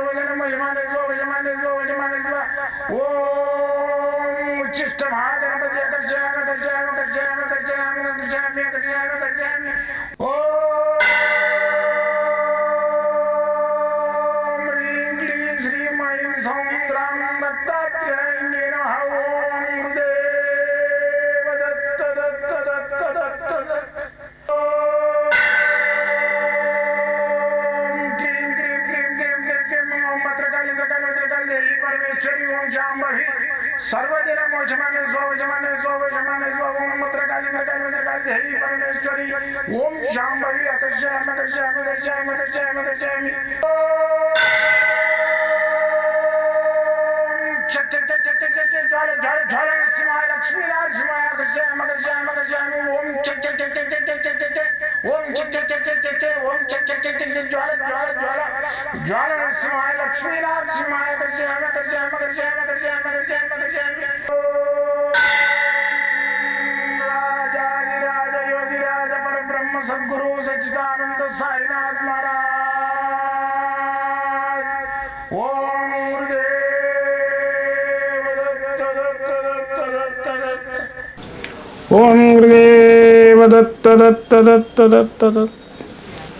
ఓంకార భజనమ యమానజ్వ యమానజ్వ యమానజ్వ ఓం ఉచ్చిష్ట మహాగణపతి అకర్షయామ కర్షయామ కర్షయామ కర్షయామ కర్షయామి కర్షయామ కర్షయామి सर्वजन मोक्षमाने स्वजमाने स्वजमाने स्वमत्र कालिंद्र कालिंद्र काल देवी परमेश्वरी ओम शांभवी अकर्षयाम अकर्षयाम अकर्षयाम अकर्षयाम अकर्षयामि ज्वाल ज्वाल ज्वाल नरसिंहाय लक्ष्मी नरसिंहाय अकर्षयाम अकर्षयाम अकर्षयामि ओम चक चक चक चक चक चक चक ओम चक चक चक चक चक ओम चक चक लक्ष्मी नरसिंहाय ఓం గురుదేవ దత్త దత్త దత్త దత్త దత్త.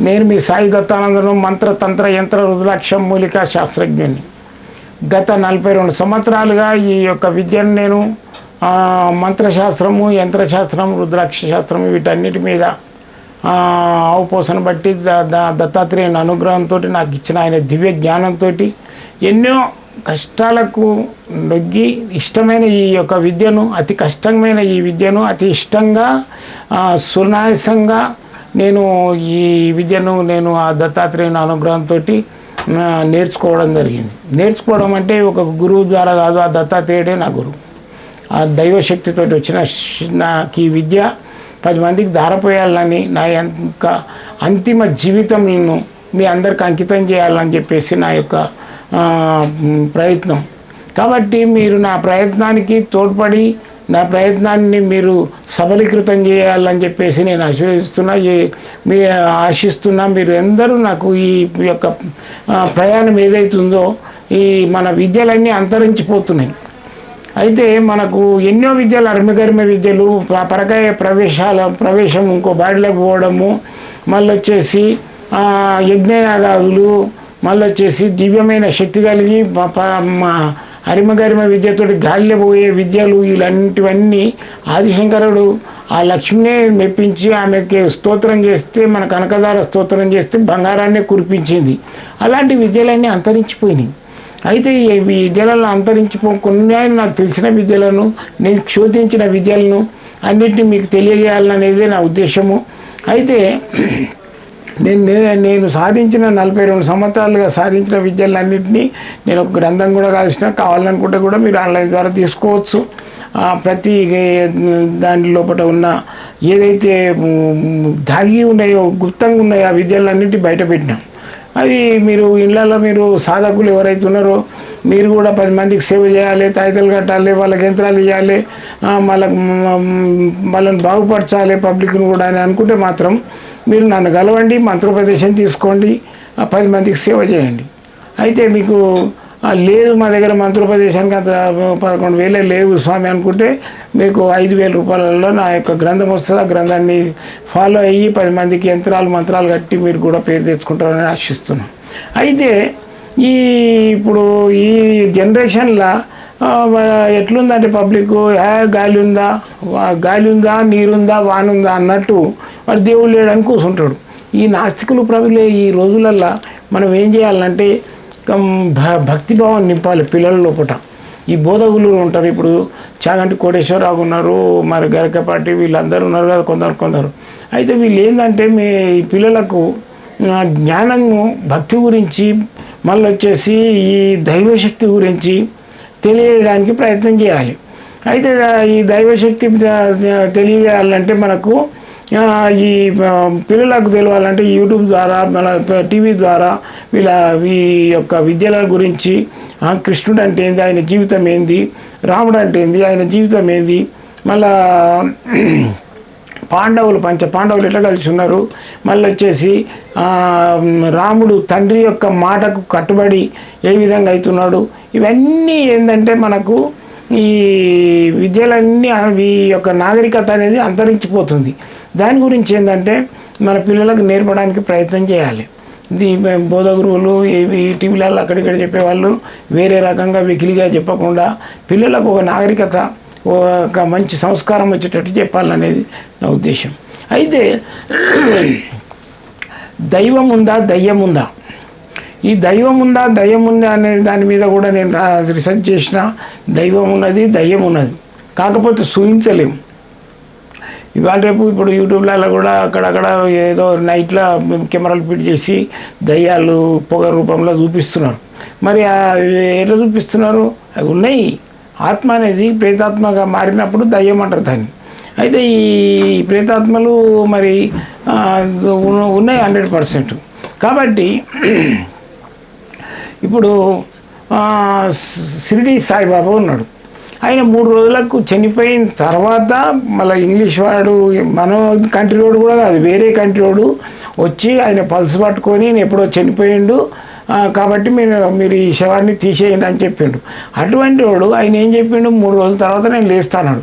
నేను మీ సాయి దత్తానందను మంత్ర తంత్ర యంత్ర రుద్రాక్షం మూలిక శాస్త్రజ్ఞుని. గత నలభై రెండు సంవత్సరాలుగా ఈ యొక్క విద్యను నేను మంత్రశాస్త్రము యంత్రశాస్త్రం రుద్రాక్ష శాస్త్రం వీటన్నిటి మీద అవపోసన బట్టి ద- దత్తాత్రేయుని అనుగ్రహంతో నాకు ఇచ్చిన ఆయన దివ్య జ్ఞానంతో ఎన్నో కష్టాలకు నొగ్గి ఇష్టమైన ఈ యొక్క విద్యను అతి కష్టమైన ఈ విద్యను అతి ఇష్టంగా సునాయాసంగా నేను ఈ విద్యను నేను ఆ దత్తాత్రేయుని అనుగ్రహంతో నేర్చుకోవడం జరిగింది. నేర్చుకోవడం అంటే ఒక గురువు ద్వారా కాదు ఆ దత్తాత్రేయుడే నా గురువు. ఆ దైవశక్తితో వచ్చిన నాకు ఈ విద్య పది మందికి ధారపోయాలని నా యొక్క అంతిమ జీవితం నేను మీ అందరికి అంకితం చేయాలని చెప్పేసి నా యొక్క ప్రయత్నం. కాబట్టి మీరు నా ప్రయత్నానికి తోడ్పడి నా ప్రయత్నాన్ని మీరు సబలీకృతం చేయాలని చెప్పేసి నేను ఆశీర్వదిస్తున్నా ఈ- మీ ఆశిస్తున్నా. మీరు ఎందరూ నాకు ఈ యొక్క ప్రయాణం ఏదైతుందో ఈ మన విద్యలన్నీ అంతరించిపోతున్నాయి. అయితే మనకు ఎన్నో విద్యలు అర్మగర్మ విద్యలు పరకాయ ప్రవేశాల ప్రవేశం ఇంకో బాడిలోకి పోవడము మళ్ళీ వచ్చేసి యజ్ఞయాగాదులు మళ్ళీ వచ్చేసి దివ్యమైన శక్తి కలిగి ప- ప- మా హరిమగరిమ విద్యతోటి గాలిలో పోయే విద్యలు ఇలాంటివన్నీ ఆదిశంకరుడు ఆ లక్ష్మినే మెప్పించి ఆమెకి స్తోత్రం చేస్తే మన కనకదార స్తోత్రం చేస్తే బంగారాన్నే కురిపించింది. అలాంటి విద్యలన్నీ అంతరించిపోయినాయి. అయితే ఈ విద్యలలో అంతరించిపోకుండా నాకు తెలిసిన విద్యలను నేను శోధించిన విద్యలను అన్నింటినీ మీకు తెలియజేయాలనేదే నా ఉద్దేశము. అయితే నేను నేను సాధించిన నలభై రెండు సంవత్సరాలుగా సాధించిన విద్యలన్నింటినీ నేను ఒక గ్రంథం కూడా రాసిన కావాలనుకుంటే కూడా మీరు ఆన్లైన్ ద్వారా తీసుకోవచ్చు. ప్రతి దాని లోపల ఉన్న ఏదైతే దాగి ఉన్నాయో గుప్తంగా ఉన్నాయో ఆ విద్యలన్నింటి బయట పెట్టినాం. అవి మీరు ఇళ్ళలో మీరు సాధకులు ఎవరైతే ఉన్నారో మీరు కూడా పది మందికి సేవ చేయాలి తాయితలు కట్టాలి వాళ్ళకి యంత్రాలు ఇవ్వాలి వాళ్ళకి వాళ్ళని బాగుపరచాలి పబ్లిక్ను కూడా అని అనుకుంటే మాత్రం మీరు నన్ను కలవండి మంత్రోపదేశం తీసుకోండి ఆ పది మందికి సేవ చేయండి. అయితే మీకు లేదు మా దగ్గర మంత్రోపదేశానికి అంత పదకొండు వేలే లేవు స్వామి అనుకుంటే మీకు ఐదు వేల రూపాయలలో నా యొక్క గ్రంథం వస్తుంది. ఆ గ్రంథాన్ని ఫాలో అయ్యి పది మందికి యంత్రాలు మంత్రాలు కట్టి మీరు కూడా పేరు తెచ్చుకుంటారని ఆశిస్తున్నాం. అయితే ఈ ఇప్పుడు ఈ జనరేషన్లో ఎట్లుందంటే పబ్లిక్ గాలి ఉందా? గాలి ఉందా? నీరుందా వానుందా అన్నట్టు వాడు దేవుడు లేడని కూర్చుంటాడు ఈ నాస్తికులు ప్రభులే ఈ రోజులల్లో మనం ఏం చేయాలంటే భక్తిభావం నింపాలి పిల్లల లోపల ఈ బోధకులు ఉంటారు ఇప్పుడు. చాగంటి కోటేశ్వరరావు ఉన్నారు మరి గరకపాటి వీళ్ళందరూ ఉన్నారు కదా కొందరు కొందరు. అయితే వీళ్ళు ఏంటంటే మీ పిల్లలకు జ్ఞానము భక్తి గురించి మళ్ళీ వచ్చేసి ఈ దైవశక్తి గురించి తెలియడానికి ప్రయత్నం చేయాలి. అయితే ఈ దైవశక్తి తెలియజేయాలంటే మనకు ఈ పిల్లలకు తెలియాలంటే యూట్యూబ్ ద్వారా మన టీవీ ద్వారా వీళ్ళ ఈ యొక్క విద్యల గురించి కృష్ణుడు అంటే ఏంది ఆయన జీవితం ఏంది రాముడు అంటే ఏంది ఆయన జీవితం ఏంది మళ్ళా పాండవులు పంచ పాండవులు ఎట్లా కలిసి ఉన్నారు మళ్ళీ వచ్చేసి రాముడు తండ్రి యొక్క మాటకు కట్టుబడి ఏ విధంగా అవుతున్నాడు ఇవన్నీ ఏంటంటే మనకు ఈ విద్యలన్నీ ఈ యొక్క నాగరికత అనేది అంతరించిపోతుంది. దాని గురించి ఏంటంటే మన పిల్లలకు నేర్పడానికి ప్రయత్నం చేయాలి. ఇది మేము బోధ గురువులు ఇవి టీవీలలో అక్కడిక్కడ చెప్పేవాళ్ళు వేరే రకంగా వెకిలిగా చెప్పకుండా పిల్లలకు ఒక నాగరికత ఒక మంచి సంస్కారం వచ్చేటట్టు చెప్పాలనేది నా ఉద్దేశం. అయితే దైవం ఉందా దయ్యం ఉందా? ఈ దైవం ఉందా? దయ్యం ఉందా అనే దాని మీద కూడా నేను రీసెర్చ్ చేసిన. దైవం ఉన్నది దయ్యం ఉన్నది. కాకపోతే సూహించలేము ఇవాళ రేపు ఇప్పుడు యూట్యూబ్లలో కూడా అక్కడక్కడ ఏదో నైట్లో కెమెరాలు ఫిట్ చేసి దయ్యాలు పొగ రూపంలో చూపిస్తున్నారు. మరి ఎట్లా చూపిస్తున్నారు? అవి ఉన్నాయి. ఆత్మ అనేది ప్రేతాత్మగా మారినప్పుడు దయ్యం అంటారు దాన్ని. అయితే ఈ ప్రేతాత్మలు మరి ఉన్నాయి హండ్రెడ్ పర్సెంట్. కాబట్టి ఇప్పుడు ఆ, షిరిడి సాయిబాబా ఉన్నాడు. ఆయన మూడు రోజులకు చనిపోయిన తర్వాత మళ్ళీ ఇంగ్లీష్ వాడు మన కంట్రీ వాడు కూడా కాదు వేరే కంట్రీ వాడు వచ్చి ఆయన పల్స్ పట్టుకొని "నేను ఎప్పుడో చనిపోయిండు. కాబట్టి మీరు మీరు ఈ శవాన్ని తీసేయండి అని చెప్పిండు. అటువంటి వాడు ఆయన ఏం చెప్పిండు? మూడు రోజుల తర్వాత నేను లేస్తాన్నాడు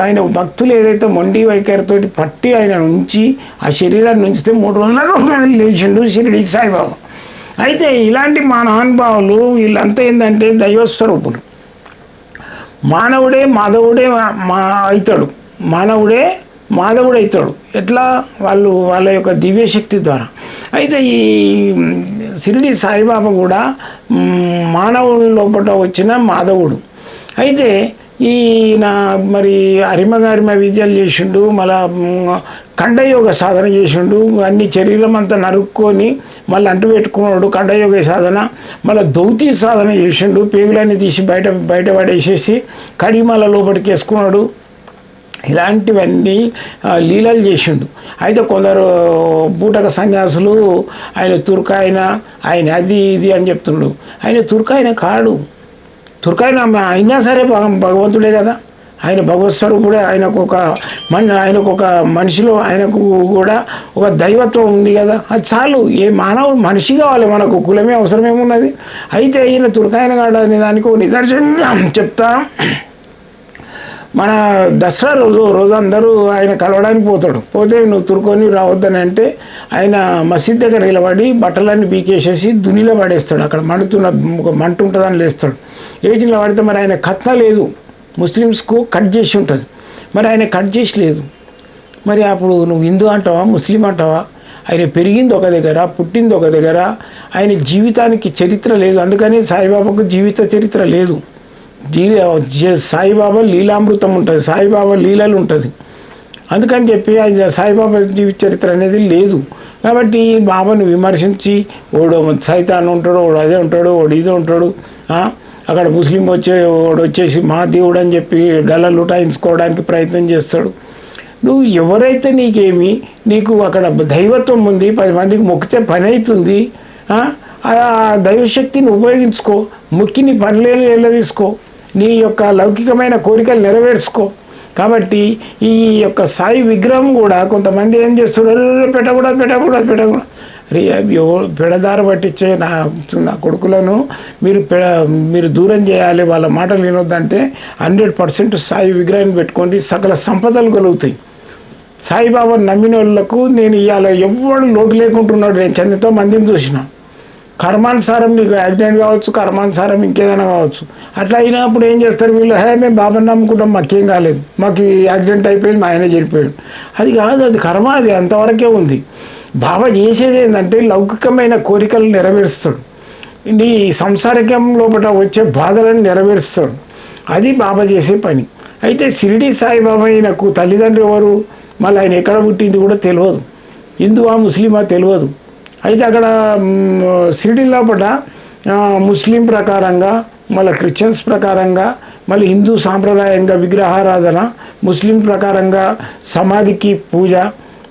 ఆయన భక్తులు ఏదైతే మొండి వైఖరితోటి పట్టి ఆయన ఉంచి ఆ శరీరాన్ని ఉంచితే మూడు రోజుల లేచిండు షిరిడి సాయిబాబా. అయితే ఇలాంటి మా మహానుభావులు వీళ్ళంతా ఏంటంటే దైవస్వరూపులు. మానవుడే మాధవుడే మా అవుతాడు. మానవుడే మాధవుడు అవుతాడు. ఎట్లా? వాళ్ళు వాళ్ళ యొక్క దివ్యశక్తి ద్వారా. అయితే ఈ షిరిడి సాయిబాబా కూడా మ్, మానవుని లోపల వచ్చిన మాధవుడు. అయితే ఈయన మరి అరిమగారిమ విద్యలు చేసిండు మళ్ళా ఖండయోగ సాధన చేసిండు అన్ని శరీరం అంతా నరుక్కొని మళ్ళీ అంటు పెట్టుకున్నాడు కండయోగ సాధన మళ్ళీ దౌతి సాధన చేసిండు పేగులన్నీ తీసి బయట బయట పడేసేసి కడిమల లోపలికి వేసుకున్నాడు. ఇలాంటివన్నీ లీలలు చేసిండు. అయితే కొందరు బూటక సన్యాసులు ఆయన తుర్కాయన ఆయన అది ఇది అని చెప్తుండు. ఆయన తుర్కాయన కాడు. తుర్కాయన అయినా సరే భగవంతుడే కదా. ఆయన భగవత్స్వరూపుడే ఆయనకు ఒక మన ఆయనకు ఒక మనిషిలో ఆయనకు కూడా ఒక దైవత్వం ఉంది కదా. అది చాలు. ఏ మానవుడు మనిషి కావాలి మనకు. కులమే అవసరమేమున్నది? అయితే ఈయన తుర్కాయన కాడ అనే దానికి ఒక నిదర్శనం చెప్తా. మన దసరా రోజు రోజు అందరూ ఆయన కలవడానికి పోతాడు. పోతే నువ్వు తురుకొని రావద్దని అంటే ఆయన మసీద్ దగ్గర నిలబడి బట్టలన్నీ బీకేసేసి దునిలో పడేస్తాడు. అక్కడ మండుతున్న ఒక మంట ఉంటుందని లేస్తాడు. ఏజ్ నిలబడితే మరి ఆయన కథ లేదు. ముస్లిమ్స్కు కట్ చేసి ఉంటుంది. మరి ఆయన కట్ చేసి లేదు. మరి అప్పుడు నువ్వు హిందూ అంటావా ముస్లిం అంటావా? ఆయన పెరిగింది ఒక దగ్గర పుట్టింది ఒక దగ్గర. ఆయన జీవితానికి చరిత్ర లేదు. అందుకని సాయిబాబాకు జీవిత చరిత్ర లేదు. సాయిబాబా లీలామృతం ఉంటుంది. సాయిబాబా లీలలు ఉంటుంది. అందుకని చెప్పి ఆయన సాయిబాబా జీవిత చరిత్ర అనేది లేదు. కాబట్టి బాబాను విమర్శించి ఓడు సైతాన్ ఉంటాడు ఓడు అదే ఉంటాడు ఓడు ఇదే ఉంటాడు అక్కడ ముస్లిం వచ్చే వాడు వచ్చేసి మా దేవుడు అని చెప్పి గలలు టాయించుకోవడానికి ప్రయత్నం చేస్తాడు. నువ్వు ఎవరైతే నీకేమి నీకు అక్కడ దైవత్వం ఉంది పది మందికి మొక్కితే పని అవుతుంది ఆ? దైవశక్తిని ఉపయోగించుకో మొక్కి నీ పనులేని వెళ్ళదీసుకో నీ యొక్క లౌకికమైన కోరికలు నెరవేర్చుకో. కాబట్టి ఈ యొక్క సాయి విగ్రహం కూడా కొంతమంది ఏం చేస్తున్నారు? పెట్టకూడదు పెట్టకూడదు పెట్టకూడదు. పెడదార పట్టించే నా నా కొడుకులను మీరు పెడ మీరు దూరం చేయాలి వాళ్ళ మాటలు వినొద్దంటే హండ్రెడ్ పర్సెంట్ సాయి విగ్రహాన్ని పెట్టుకోండి. సకల సంపదలు కలుగుతాయి. సాయిబాబా నమ్మిన వాళ్ళకు నేను ఇవాళ ఎవ్వడు లోటు లేకుంటున్నాడు. నేను చెందితో మందిని చూసిన. కర్మానుసారం నీకు యాక్సిడెంట్ కావచ్చు కర్మానుసారం ఇంకేదైనా కావచ్చు. అట్లా అయినప్పుడు ఏం చేస్తారు వీళ్ళు? హే మేము బాబాని నమ్ముకుంటాం మాకేం కాలేదు. మాకు ఈ యాక్సిడెంట్ అయిపోయింది మా ఆయన చనిపోయాడు. అది కాదు అది కర్మ అది అంతవరకే ఉంది. బాబా చేసేది ఏంటంటే లౌకికమైన కోరికలు నెరవేరుస్తాడు. నీ సంసారికం లోపల వచ్చే బాధలను నెరవేరుస్తాడు. అది బాబా చేసే పని. అయితే షిరిడి సాయిబాబా ఆయనకు తల్లిదండ్రులు ఎవరు? మళ్ళీ ఆయన ఎక్కడ పుట్టింది కూడా తెలియదు. హిందువా ముస్లిమా తెలియదు. అయితే అక్కడ షిరిడి లోపల ముస్లిం ప్రకారంగా మళ్ళీ క్రిస్టియన్స్ ప్రకారంగా మళ్ళీ హిందూ సాంప్రదాయంగా విగ్రహారాధన ముస్లిం ప్రకారంగా సమాధికి పూజ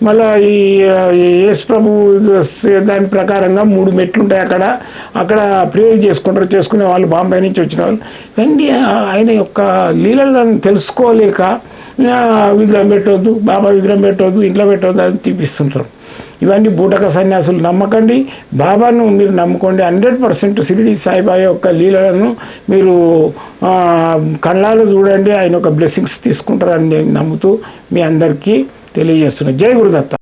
మళ్ళీ ఈ యేసు ప్రభు దాని ప్రకారంగా మూడు మెట్లు ఉంటాయి అక్కడ. అక్కడ ప్రేయర్ చేసుకుంటారు చేసుకునే వాళ్ళు బాంబే నుంచి వచ్చిన వాళ్ళు. ఇవన్నీ ఆయన యొక్క లీలలను తెలుసుకోలేక విగ్రహం పెట్టవద్దు బాబా విగ్రహం పెట్టవద్దు ఇంట్లో పెట్టవద్దు అని తీపిస్తుంటారు ఇవన్నీ బూటక సన్యాసులు నమ్మకండి. బాబాను మీరు నమ్ముకోండి. హండ్రెడ్ పర్సెంట్ సిరిడి సాయిబాబా యొక్క లీలలను మీరు కళ్ళాలు చూడండి. ఆయన యొక్క బ్లెస్సింగ్స్ తీసుకుంటారని నేను నమ్ముతూ మీ అందరికీ తెలియజేస్తున్నాను జై గురుదత్త.